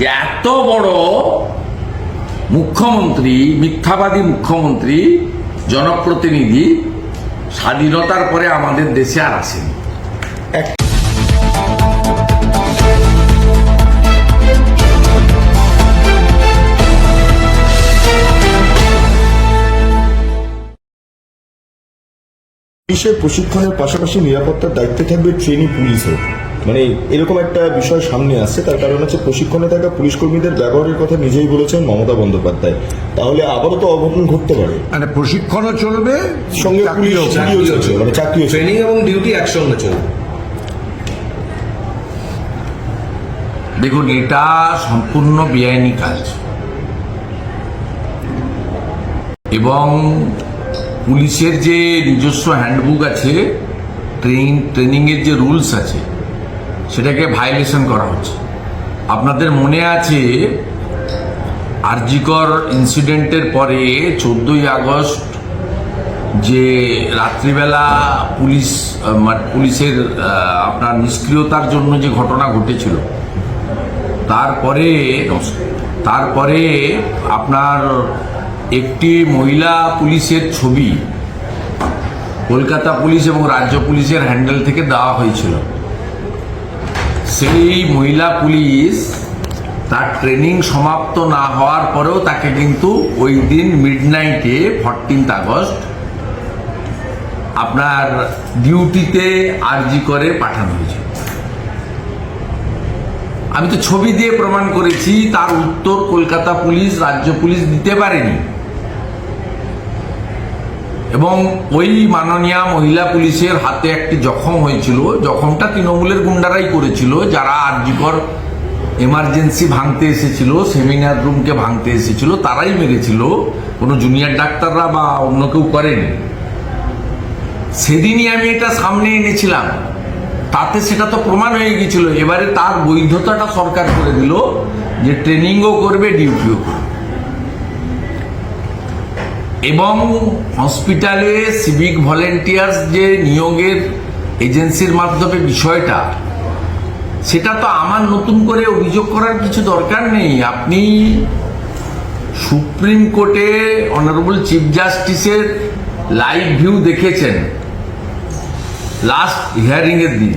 যে এত বড় মুখ্যমন্ত্রী, মিথ্যাবাদী মুখ্যমন্ত্রী, জনপ্রতিনিধি স্বাধীনতার পরে আমাদের দেশে আর আসেনি। পুলিশের প্রশিক্ষণের পাশাপাশি নিরাপত্তার দায়িত্বে থাকবে ট্রেনি পুলিশও মানে এরকম একটা বিষয় সামনে আসছে তার কারণ হচ্ছে প্রশিক্ষণে থাকা পুলিশ কর্মীদের ব্যবহারের কথা নিজেই বলেছেন মমতা বন্দ্যোপাধ্যায়। তাহলে আবারও তো অঘটন ঘটতে পারে। মানে প্রশিক্ষণও চলবে সঙ্গে চলছে মানে চাকরিও। ট্রেনিং এবং ডিউটি একসঙ্গে চলবে। দেখুন এটা সম্পূর্ণ বেআইনি কাজ। এবং পুলিশের যে নিজস্ব হ্যান্ডবুক আছে ট্রেনিং ট্রেনিংয়ের যে রুলস আছে সেটাকে ভায়োলেশন করা হচ্ছে। আপনাদের মনে আছে আরজিকর ইনসিডেন্টের পরে চোদ্দই আগস্ট যে রাত্রিবেলা পুলিশ মানে পুলিশের আপনার নিষ্ক্রিয়তার জন্য যে ঘটনা ঘটেছিল, তারপরে তারপরে আপনার একটি মহিলা পুলিশের ছবি কলকাতা পুলিশ এবং রাজ্য পুলিশের হ্যান্ডেল থেকে দেওয়া হয়েছিল। সেই মহিলা পুলিশ তার ট্রেনিং সমাপ্ত না হওয়ার পরেও তাকে কিন্তু ওই দিন মিড নাইটে ফরটিন্থ আগস্ট আপনার ডিউটিতে আরজি করে পাঠানো হয়েছে। আমি তো ছবি দিয়ে প্রমাণ করেছি, তার উত্তর কলকাতা পুলিশ, রাজ্য পুলিশ দিতে পারেনি। এবং ওই মাননীয়া মহিলা পুলিশের হাতে একটি জখম হয়েছিল। জখমটা তৃণমূলের গুন্ডারাই করেছিল, যারা আরজিকর এমার্জেন্সি ভাঙতে এসেছিল সেমিনার রুমকে ভাঙতে এসেছিল, তারাই মেরেছিল। কোনো জুনিয়র ডাক্তাররা বা অন্য কেউ করেনি। সেদিনই আমি এটা সামনে এনেছিলাম। তাতে সেটা তো প্রমাণ হয়ে গেছিল এবারে তার বৈধতাটা সরকার করে দিল যে ট্রেনিংও করবে ডিউটিও করবে। এবং হসপিটালে সিভিক ভলেন্টিয়ার্স যে নিয়োগের এজেন্সির মাধ্যমে বিষয়টা, সেটা তো আমার নতুন করে অভিযোগ করার কিছু দরকার নেই। আপনি সুপ্রিম কোর্টে অনারেবল চিফ জাস্টিসের লাইভ ভিউ দেখেছেন লাস্ট হিয়ারিংয়ের দিন।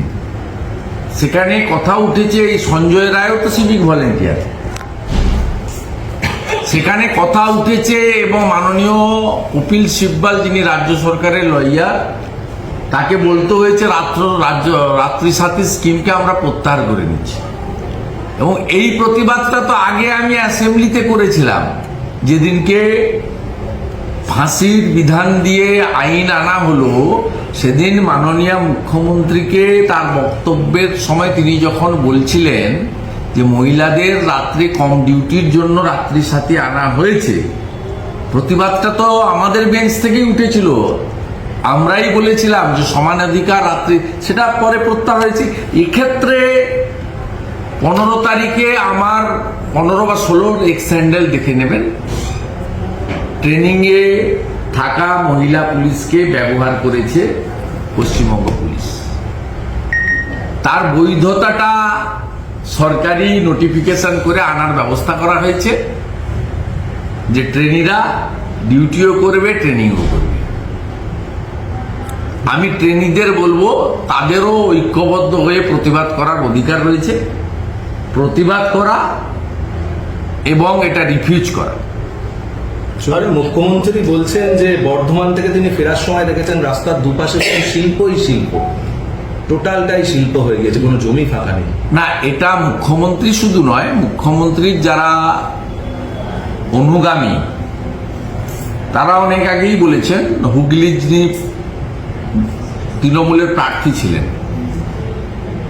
সেখানে কথা উঠেছে এই সঞ্জয় রায়ও তো সিভিক ভলেন্টিয়ার সেখানে কথা উঠেছে এবং মাননীয় কপিল সিব্বাল, যিনি রাজ্য সরকারের লয়ার তাকে বলতে হয়েছে রাত্র, রাজ্য, রাত্রি সাথী স্কিমকে আমরা প্রত্যাহার করে নিচ্ছি। এবং এই প্রতিবাদটা তো আগে আমি অ্যাসেম্বলিতে করেছিলাম। যেদিনকে ফাঁসির বিধান দিয়ে আইন আনা হলো, সেদিন মাননীয় মুখ্যমন্ত্রীকে তার বক্তব্যের সময় তিনি যখন বলছিলেন যে মহিলাদের রাত্রে কম ডিউটির জন্য রাত্রি সাথী আনা হয়েছে। প্রতিবাদটা তো আমাদের বেঞ্চ থেকেই উঠেছিল। আমরাই বলেছিলাম যে সমানাধিকার রাত্রি, সেটা পরে প্রত্যাহার হয়েছে। এক্ষেত্রে পনেরো তারিখে আমার পনেরো বা ষোলোর এক্স স্যান্ডেল দেখে নেবেন। ট্রেনিংয়ে থাকা মহিলা পুলিশকে ব্যবহার করেছে পশ্চিমবঙ্গ পুলিশ। তার বৈধতাটা সরকারি নোটিফিকেশন করে আনার ব্যবস্থা করা হয়েছে যে ট্রেনিরা ডিউটিও করবে ট্রেনিংও করবে। আমি ট্রেনিদের বলব, তাদেরও ঐক্যবদ্ধ হয়ে প্রতিবাদ করার অধিকার রয়েছে। প্রতিবাদ করা এবং এটা রিফিউজ করা। মুখ্যমন্ত্রী বলছেন যে বর্ধমান থেকে তিনি ফেরার সময় দেখেছেন রাস্তার দুপাশে শিল্পই শিল্প। টোটালটাই শিল্প হয়ে গেছে কোনো জমি ফাঁকা নেই। না, এটা মুখ্যমন্ত্রী শুধু নয়, মুখ্যমন্ত্রীর যারা অনুগামী, তারা অনেক আগেই বলেছেন, হুগলি যিনি তৃণমূলের প্রার্থী ছিলেন,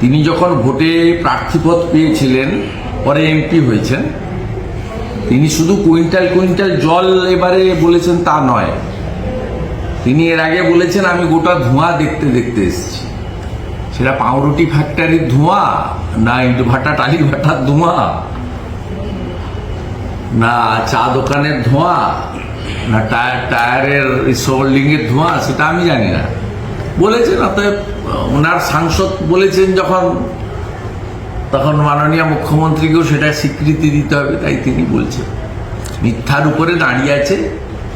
তিনি যখন ভোটে প্রার্থীপদ পেয়েছিলেন, পরে এমপি হয়েছেন, তিনি শুধু কুইন্টাল কুইন্টাল জল এবারে বলেছেন তা নয়, তিনি এর আগে বলেছেন, আমি গোটা ধোঁয়া দেখতে দেখতে এসেছি। সেটা পাউরুটি ফ্যাক্টরির ধোঁয়া, না ইট ভাটা, টালি ভাটার ধোঁয়া, না চা দোকানের ধোঁয়া, না টায়ার, টায়ারের রিসোল্ডিং এর ধোঁয়া, সেটা আমি জানি না। বলেছেন, অতএব, ওনার সাংসদ বলেছেন যখন, তখন মাননীয় মুখ্যমন্ত্রীকেও সেটা স্বীকৃতি দিতে হবে, তাই তিনি বলছেন। মিথ্যার উপরে দাঁড়িয়ে আছে,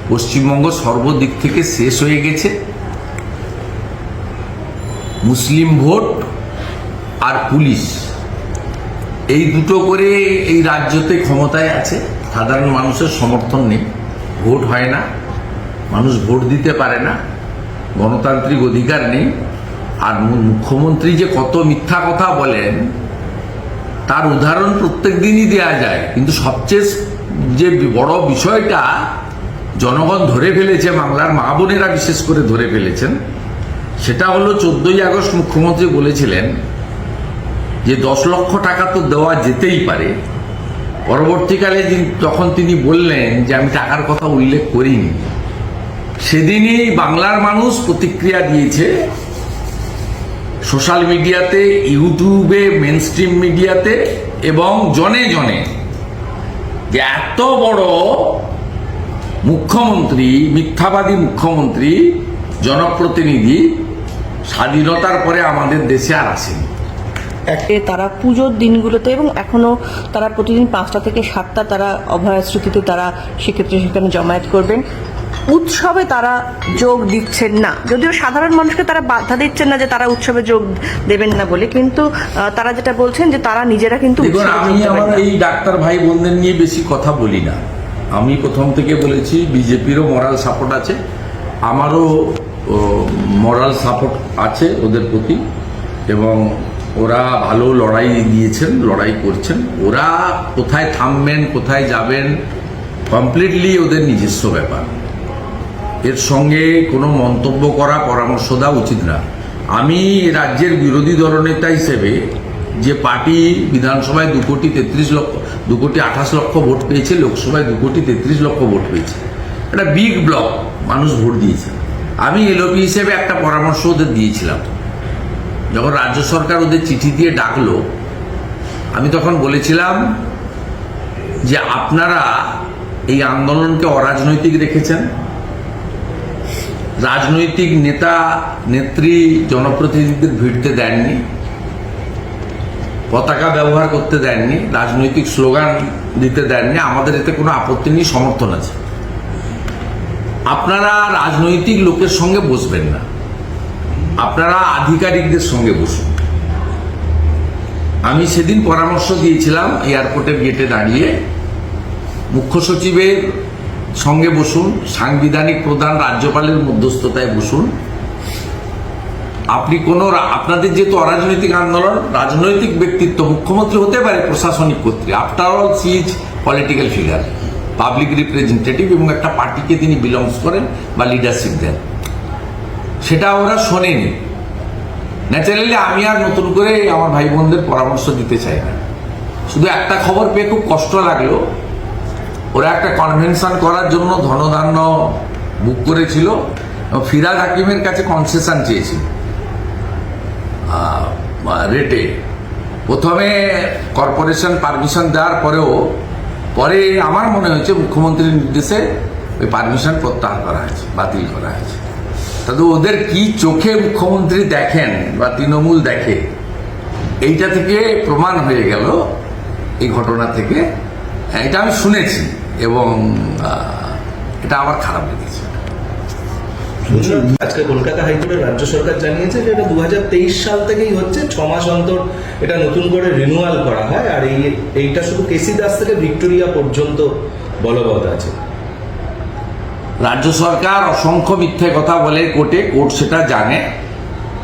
পশ্চিমবঙ্গ সর্বদিক থেকে শেষ হয়ে গেছে। মুসলিম ভোট আর পুলিশ। এই দুটো করে এই রাজ্যতে ক্ষমতায় আছে। সাধারণ মানুষের সমর্থন নেই। ভোট হয় না। মানুষ ভোট দিতে পারে না। গণতান্ত্রিক অধিকার নেই। আর মুখ্যমন্ত্রী যে কত মিথ্যা কথা বলেন, তার উদাহরণ প্রত্যেক দিনই দেওয়া যায়। কিন্তু সবচেয়ে যে বড় বিষয়টা, জনগণ ধরে ফেলেছে, বাংলার মা বোনেরা বিশেষ করে ধরে ফেলেছেন। সেটা হলো চোদ্দই আগস্ট মুখ্যমন্ত্রী বলেছিলেন যে দশ লক্ষ টাকা তো দেওয়া যেতেই পারে। পরবর্তীকালে যখন তিনি বললেন যে আমি টাকার কথা উল্লেখ করিনি, সেদিনই বাংলার মানুষ প্রতিক্রিয়া দিয়েছে। সোশ্যাল মিডিয়াতে, ইউটিউবে মেন স্ট্রিম মিডিয়াতে এবং জনে জনে যে এত বড় মুখ্যমন্ত্রী, মিথ্যাবাদী মুখ্যমন্ত্রী, জনপ্রতিনিধি স্বাধীনতার পরে আমাদের দেশে আর আসেনি। তারা পুজোর দিনগুলোতে এবং এখনও তারা প্রতিদিন পাঁচটা থেকে সাতটা তারা অভয়া স্মৃতিতে তারা সেক্ষেত্রে সেখানে জমায়েত করবেন। উৎসবে তারা যোগ দিচ্ছেন না। যদিও সাধারণ মানুষকে তারা বাধা দিচ্ছেন না যে তারা উৎসবে যোগ দেবেন না বলে কিন্তু তারা যেটা বলছেন যে তারা নিজেরা কিন্তু আমি আমার এই ডাক্তার ভাই বোনদের নিয়ে বেশি কথা বলি না। আমি প্রথম থেকে বলেছি বিজেপিরও মরাল সাপোর্ট আছে। আমারও মরাল সাপোর্ট আছে ওদের প্রতি এবং ওরা ভালো লড়াই দিয়েছেন, লড়াই করছেন। ওরা কোথায় থামবেন, কোথায় যাবেন কমপ্লিটলি ওদের নিজস্ব ব্যাপার। এর সঙ্গে কোনো মন্তব্য করা, পরামর্শ দেওয়া উচিত না। আমি রাজ্যের বিরোধী দলনেতা হিসেবে যে পার্টি বিধানসভায় দু কোটি তেত্রিশ লক্ষ, দু কোটি আঠাশ লক্ষ ভোট পেয়েছে, লোকসভায় দু কোটি তেত্রিশ লক্ষ ভোট পেয়েছে। একটা বিগ ব্লক মানুষ ভোট দিয়েছে। আমি এলওপি হিসেবে একটা পরামর্শ ওদের দিয়েছিলাম। যখন রাজ্য সরকার ওদের চিঠি দিয়ে ডাকলো, আমি তখন বলেছিলাম যে আপনারা এই আন্দোলনকে অরাজনৈতিক রেখেছেন। রাজনৈতিক নেতা, নেত্রী, জনপ্রতিনিধিদের ভিড়তে দেননি, পতাকা ব্যবহার করতে দেননি, রাজনৈতিক স্লোগান দিতে দেননি, আমাদের এতে কোনো আপত্তি নেই, সমর্থন আছে। আপনারা রাজনৈতিক লোকের সঙ্গে বসবেন না। আপনারা আধিকারিকদের সঙ্গে বসুন। আমি সেদিন পরামর্শ দিয়েছিলাম এয়ারপোর্টের গেটে দাঁড়িয়ে। মুখ্য সচিবের সঙ্গে বসুন, সাংবিধানিক প্রধান রাজ্যপালের মধ্যস্থতায় বসুন। আপনি কোন আপনাদের যেহেতু অরাজনৈতিক আন্দোলন, রাজনৈতিক ব্যক্তিত্ব, মুখ্যমন্ত্রী হতে পারে প্রশাসনিক কর্তৃ after all she is political figure public representative এবং একটা পার্টিকে তিনি বিলংস করেন বা লিডারশিপ দেন। সেটা ওরা শোনেনি। ন্যাচারালি আমি আর নতুন করে আমার ভাই বোনদের পরামর্শ দিতে চাই না। শুধু একটা খবর পেয়ে খুব কষ্ট লাগল। ওরা একটা কনভেনশন করার জন্য ধনধান্য বুক করেছিল এবং ফিরাদ হাকিমের কাছে কনসেশন চেয়েছিল। রেটে প্রথমে কর্পোরেশন পারমিশন দেওয়ার পরেও পরে আমার মনে হয়েছে মুখ্যমন্ত্রীর নির্দেশে ওই পারমিশন প্রত্যাহার করা হয়েছে, বাতিল করা হয়েছে। তাতে ওদের কি চোখে মুখ্যমন্ত্রী দেখেন বা তৃণমূল দেখে, এইটা থেকে প্রমাণ হয়ে গেল, এই ঘটনা থেকে। এটা আমি শুনেছি এবং এটা আমার খারাপ লেগেছে। আজকে কলকাতা হাইকোর্টের রাজ্য সরকার জানিয়েছে যে এটা দুহাজার তেইশ সাল থেকেই হচ্ছে ছ মাস অন্তর এটা নতুন করে রিনিউয়াল করা হয় আর এই এইটা শুধু কেসি দাস থেকে ভিক্টোরিয়া পর্যন্ত বলবৎ আছে। রাজ্য সরকার অসংখ্য মিথ্যে কথা বলে কোর্টে কোর্ট সেটা জানে।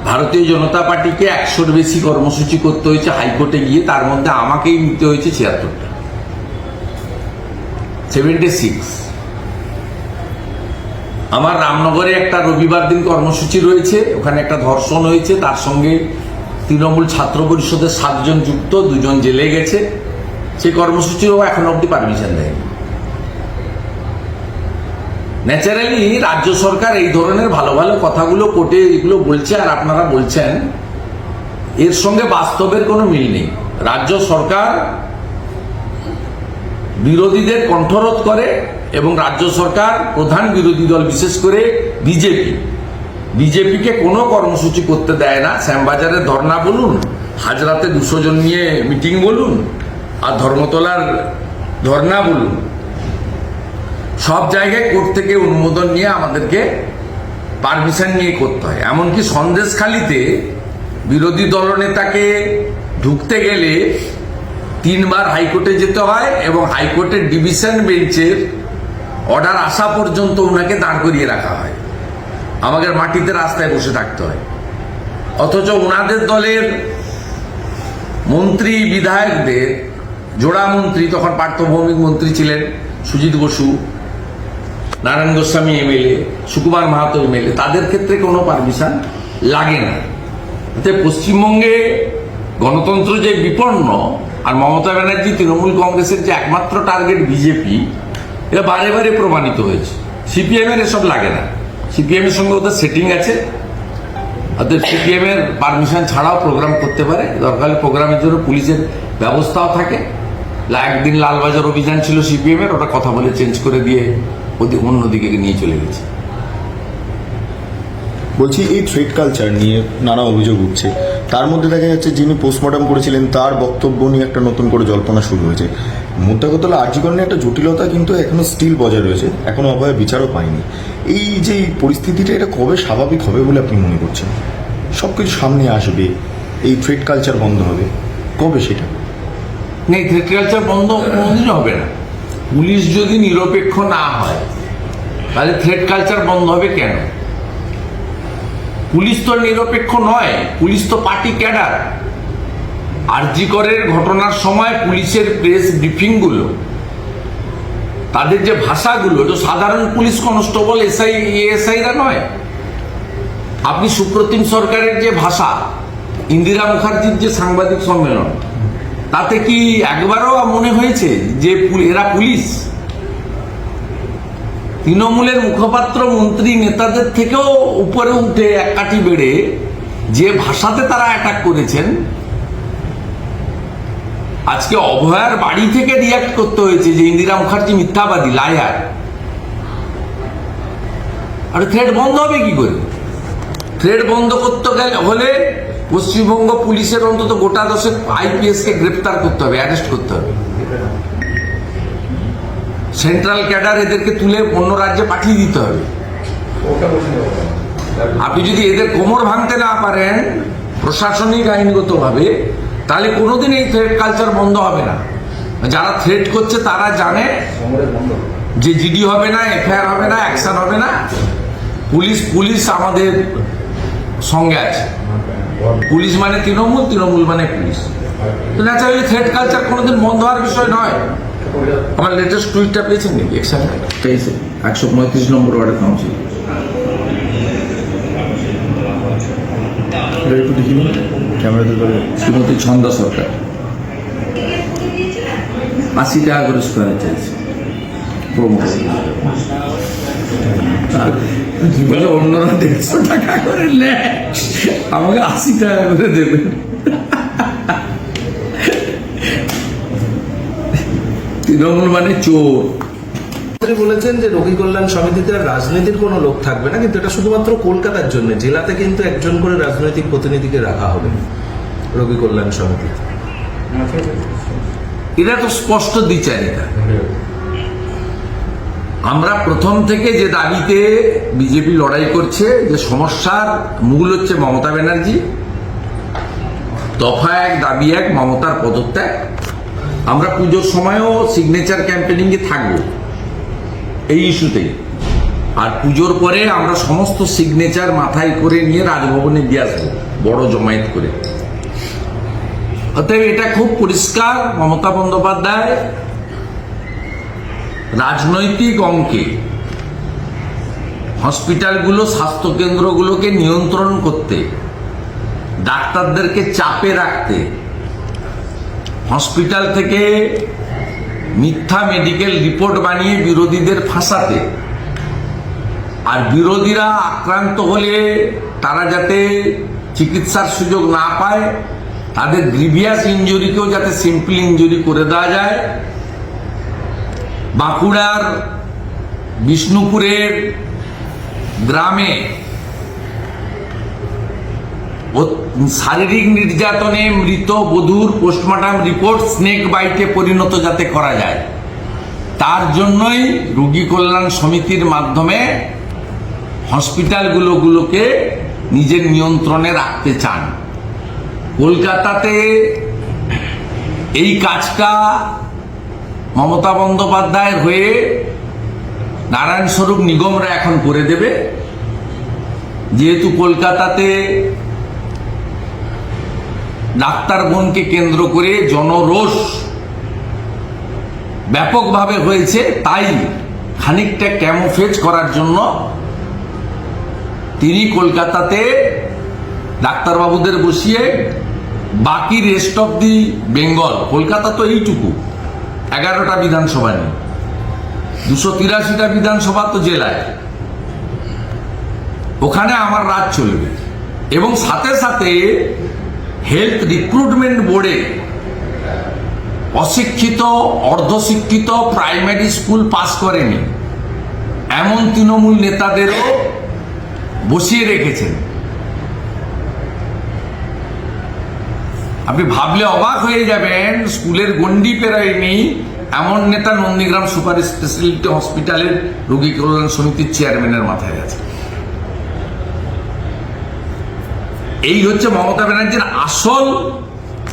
ভারতীয় জনতা পার্টিকে একশোর বেশি কর্মসূচি করতে হয়েছে হাইকোর্টে গিয়ে তার মধ্যে আমাকেই নিতে হয়েছে ছিয়াত্তরটা। Seventy six. আমার রামনগরে একটা রবিবার দিন কর্মসূচি রয়েছে, ওখানে একটা ধর্ষণ হয়েছে, তার সঙ্গে তৃণমূল ছাত্র পরিষদের সাতজন যুক্ত, দুজন জেলে গেছে। সেই কর্মসূচিও এখন অব্দি পারমিশন দেয়নি। ন্যাচারালি রাজ্য সরকার এই ধরনের ভালো ভালো কথাগুলো কোর্টে এগুলো বলছে আর আপনারা বলছেন, এর সঙ্গে বাস্তবের কোনো মিল নেই। রাজ্য সরকার বিরোধীদের কণ্ঠরোধ করে এবং রাজ্য সরকার প্রধান বিরোধী দল বিশেষ করে বিজেপি। বিজেপিকে কোনো কর্মসূচি করতে দেয় না। শ্যামবাজারে ধর্না বলুন, হাজরাতে দুশো জন নিয়ে মিটিং বলুন, আর ধর্মতলার ধর্না বলুন। সব জায়গায় কোর্ট থেকে অনুমোদন নিয়ে আমাদেরকে পারমিশন নিয়ে করতে হয়। এমনকি সন্দেশখালিতে বিরোধী দলনেতাকে ঢুকতে গেলে তিনবার হাইকোর্টে যেতে হয় এবং হাইকোর্টের ডিভিশন বেঞ্চের অর্ডার আসা পর্যন্ত ওনাকে দাঁড় করিয়ে রাখা হয়। আমাদের মাটিতে রাস্তায় বসে থাকতে হয়। অথচ ওনাদের দলের মন্ত্রী, বিধায়কদের, জোড়া মন্ত্রী, তখন পার্থভৌমিক মন্ত্রী ছিলেন সুজিত বসু, নারায়ণ গোস্বামী এমএলএ, সুকুমার মাহাতো এমএলএ, তাদের ক্ষেত্রে কোনো পারমিশন লাগে না। পশ্চিমবঙ্গে গণতন্ত্র যে বিপন্ন আর মমতা ব্যানার্জি তৃণমূল কংগ্রেসের যে একমাত্র টার্গেট বিজেপি, এটা বারে বারে প্রমাণিত হয়েছে। সিপিএম এর এসব লাগে না। সিপিএম এর সঙ্গে ওদের সেটিং আছে। অর্থাৎ সিপিএম এর পারমিশন ছাড়াও প্রোগ্রাম করতে পারে। দরকার প্রোগ্রামের জন্য পুলিশের ব্যবস্থাও থাকে। একদিন লালবাজার অভিযান ছিল সিপিএম এর, ওটা কথা বলে চেঞ্জ করে দিয়ে অন্যদিকে নিয়ে চলে গেছে। বলছি এই থ্রেড কালচার নিয়ে নানা অভিযোগ উঠছে। তার মধ্যে দেখা যাচ্ছে যিনি পোস্টমর্টম করেছিলেন, তার বক্তব্য নিয়ে একটা নতুন করে জল্পনা শুরু হয়েছে। মোদ্দা কথা হলো নিয়ে একটা জটিলতা কিন্তু এখনও স্টিল বজায় রয়েছে, এখনও অভয় বিচারও পায়নি এই যে পরিস্থিতিটা, এটা কবে স্বাভাবিক হবে বলে আপনি মনে করছেন? সব কিছু সামনে আসবে, এই থ্রেড কালচার বন্ধ হবে, কবে সেটা? না থ্রেড কালচার বন্ধ কোনোদিন হবে না। পুলিশ যদি নিরপেক্ষ না হয়, তাহলে থ্রেড কালচার বন্ধ হবে কেন? পুলিশ তো নিরপেক্ষ নয়, পুলিশ তো পার্টি ক্যাডার। আরজি করের ঘটনার সময় পুলিশের প্রেস ব্রিফিংগুলো, তাদের যে ভাষাগুলো, তো সাধারণ পুলিশ কনস্টেবল, এসআই, এএসআইরা নয়। আপনি সুপ্রতিম সরকারের যে ভাষা, ইন্দিরা মুখার্জির যে সাংবাদিক সম্মেলন, তাতে কি একবারও মনে হয়েছে যে এরা পুলিশ? তৃণমূলের মুখপাত্র মন্ত্রী নেতাদের থেকেও উপরে উঠে এক কাঠি বেড়ে যে ভাষাতে তারা অ্যাটাক করেছেন, আজকে অভয়ার বাড়ি থেকে রিয়াক্ট করতে হয়েছে যে ইন্দিরা মুখার্জি মিথ্যাবাদী লায়ার আর থ্রেড বন্ধ হবে কি করে? থ্রেড বন্ধ করতে গেলে হলে পশ্চিমবঙ্গ পুলিশের অন্তত গোটা দশেক আইপিএস কে গ্রেপ্তার করতে হবে অ্যারেস্ট করতে হবে। সেন্ট্রাল ক্যাডার এদেরকে তুলে অন্য রাজ্যে পাঠিয়ে দিতে হবে। আপনি যদি এদের কোমর ভাঙতে না পারেন প্রশাসনিক আইনগতভাবে, তাহলে কোনোদিন এই থ্রেড কালচার বন্ধ হবে না। যারা থ্রেড করছে, তারা জানে যে জিডি হবে না এফআইআর হবে না অ্যাকশন হবে না। পুলিশ পুলিশ আমাদের সঙ্গে আছে। পুলিশ মানে তৃণমূল তৃণমূল মানে পুলিশ। ন্যাচারালি থ্রেড কালচার কোনোদিন বন্ধ হওয়ার বিষয় নয়। আমার লেটেস্ট টুইটটা পেয়েছেন নাকি? একসাথে পেয়েছে। একশো পঁয়ত্রিশ নম্বর ওয়ার্ডের কাউন্সিল একটু দেখিনি ক্যামেরাতে ধরে শ্রীমতী ছন্দা সরকার। আশি টাকা করে স্কোয়ার চাইছে প্রমো বলে অন্যরা দেড়শো টাকা করে নেয়। আমাকে আশি টাকা করে দেবেন তৃণমূল মানে চোর। বলেছেন যে রোগী কল্যাণ সমিতিতে আর রাজনীতির কোনো লোক থাকবে না কিন্তু এটা শুধুমাত্র কলকাতার জন্য। জেলাতে কিন্তু একজন করে রাজনৈতিক প্রতিনিধিকে রাখা হবে রোগী কল্যাণ সমিতিতে এটা তো স্পষ্ট দ্বিচারিতা আমরা প্রথম থেকে যে দাবিতে বিজেপি লড়াই করছে যে সমস্যার মূল হচ্ছে মমতা ব্যানার্জি দফা এক দাবি এক মমতার পদত্যাগ। আমরা পুজোর সময়ও সিগনেচার ক্যাম্পেনিং এ থাকব। এই ইস্যুতেই। আর পুজোর পরে আমরা সমস্ত সিগনেচার মাথায় করে নিয়ে রাজভবনে দিয়ে আসব, বড় জমায়েত করে। অতএব এটা খুব পরিষ্কার, মমতা বন্দ্যোপাধ্যায় রাজনৈতিক অঙ্কে হসপিটালগুলো, স্বাস্থ্যকেন্দ্রগুলোকে নিয়ন্ত্রণ করতে, ডাক্তারদেরকে চাপে রাখতে হসপিটাল থেকে মিথ্যা মেডিকেল রিপোর্ট বানিয়ে বিরোধীদের ফাঁসাতে। আর বিরোধীরা আক্রান্ত হলে তারা যাতে চিকিৎসার সুযোগ না পায়, তাদের গ্রিভিয়াস ইঞ্জুরিকেও যাতে সিম্পল ইঞ্জুরি করে দেওয়া যায়। বাঁকুড়ার বিষ্ণুপুরের গ্রামে শারীরিক নির্যাতনে মৃত বধূর পোস্টমর্টম রিপোর্ট স্নেক বাইটে পরিণত যাতে করা যায়। তার জন্যই রোগী কল্যাণ সমিতির মাধ্যমে হসপিটালগুলোগুলোকে নিজের নিয়ন্ত্রণে রাখতে চান। কলকাতাতে এই কাজটা মমতা বন্দ্যোপাধ্যায়ের হয়ে নারায়ণ স্বরূপ নিগমরা এখন করে দেবে। যেহেতু কলকাতাতে ডাক্তার বোনকে কেন্দ্র করে জনরোষ ব্যাপকভাবে হয়েছে, তাই খানিকটা ক্যামোফেজ করার জন্য তিনি কলকাতাতে ডাক্তারবাবুদের বসিয়ে বাকি rest of the Bengal Kolkata তো এইটুকু, এগারোটা বিধানসভা নেই দুশো তিরাশিটা বিধানসভা তো জেলায়। ওখানে আমার রাজ চলবে। এবং সাথে সাথে হেলথ রিক্রুটমেন্ট বোর্ডে অশিক্ষিত, অর্ধশিক্ষিত প্রাইমারি স্কুল পাস করেনি। এমন তৃণমূল নেতাদেরও বসিয়ে রেখেছেন। আপনি ভাবলে অবাক হয়ে যাবেন, স্কুলের গন্ডি পেরায়নি। এমন নেতা নন্দীগ্রাম সুপার স্পেশালিটি হসপিটালের রোগী কল্যাণ সমিতির চেয়ারম্যানের মাথায় আছে। এই হচ্ছে মমতা ব্যানার্জির আসল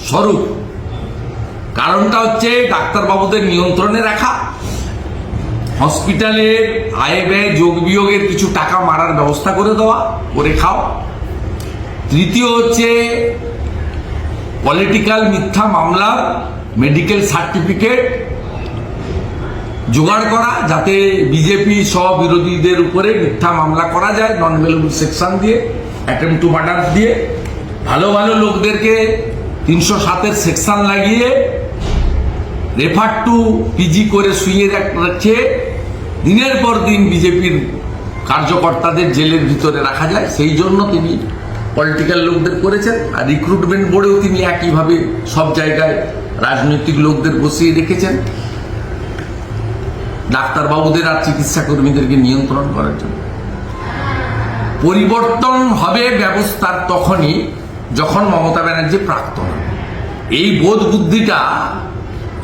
স্বরূপ। কারণটা হচ্ছে ডাক্তারবাবুদের নিয়ন্ত্রণে রাখা। হসপিটালের আয় ব্যয়, যোগ বিয়োগের কিছু টাকা মারার ব্যবস্থা করে দেওয়া, করে খাও। তৃতীয় হচ্ছে পলিটিক্যাল মিথ্যা মামলা মেডিকেল সার্টিফিকেট জোগাড় করা, যাতে বিজেপি সহ বিরোধীদের উপরে মিথ্যা মামলা করা যায় নন ভেলেবল সেকশন দিয়ে। অ্যাটেম্প টু মার্ডার দিয়ে ভালো ভালো লোকদেরকে তিনশো সাতের সেকশন লাগিয়ে রেফার টু পিজি করে শুয়ে রাখ- রাখছে। দিনের পর দিন বিজেপির কার্যকর্তাদের জেলের ভিতরে রাখা যায়। সেই জন্য তিনি পলিটিক্যাল লোকদের করেছেন। আর রিক্রুটমেন্ট বোর্ডেও তিনি একইভাবে সব জায়গায় রাজনৈতিক লোকদের বসিয়ে রেখেছেন। ডাক্তারবাবুদের আর চিকিৎসা কর্মীদেরকে নিয়ন্ত্রণ করার জন্য। পরিবর্তন হবে ব্যবস্থার তখনই যখন মমতা ব্যানার্জি প্রাক্তন এই বোধ বুদ্ধিটা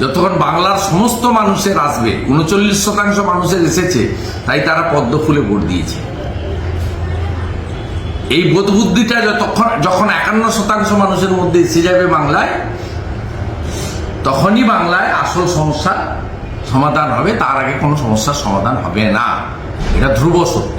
যতক্ষণ বাংলার সমস্ত মানুষের আসবে, উনচল্লিশ শতাংশ মানুষের এসেছে, তাই তারা পদ্ম ফুলে ভোট দিয়েছে। এই বোধ বুদ্ধিটা যতক্ষণ, যখন একান্ন শতাংশ মানুষের মধ্যে এসে যাবে বাংলায়, তখনই বাংলায় আসল সমস্যা সমাধান হবে, তার আগে কোনো সমস্যার সমাধান হবে না। এটা ধ্রুব সত্য।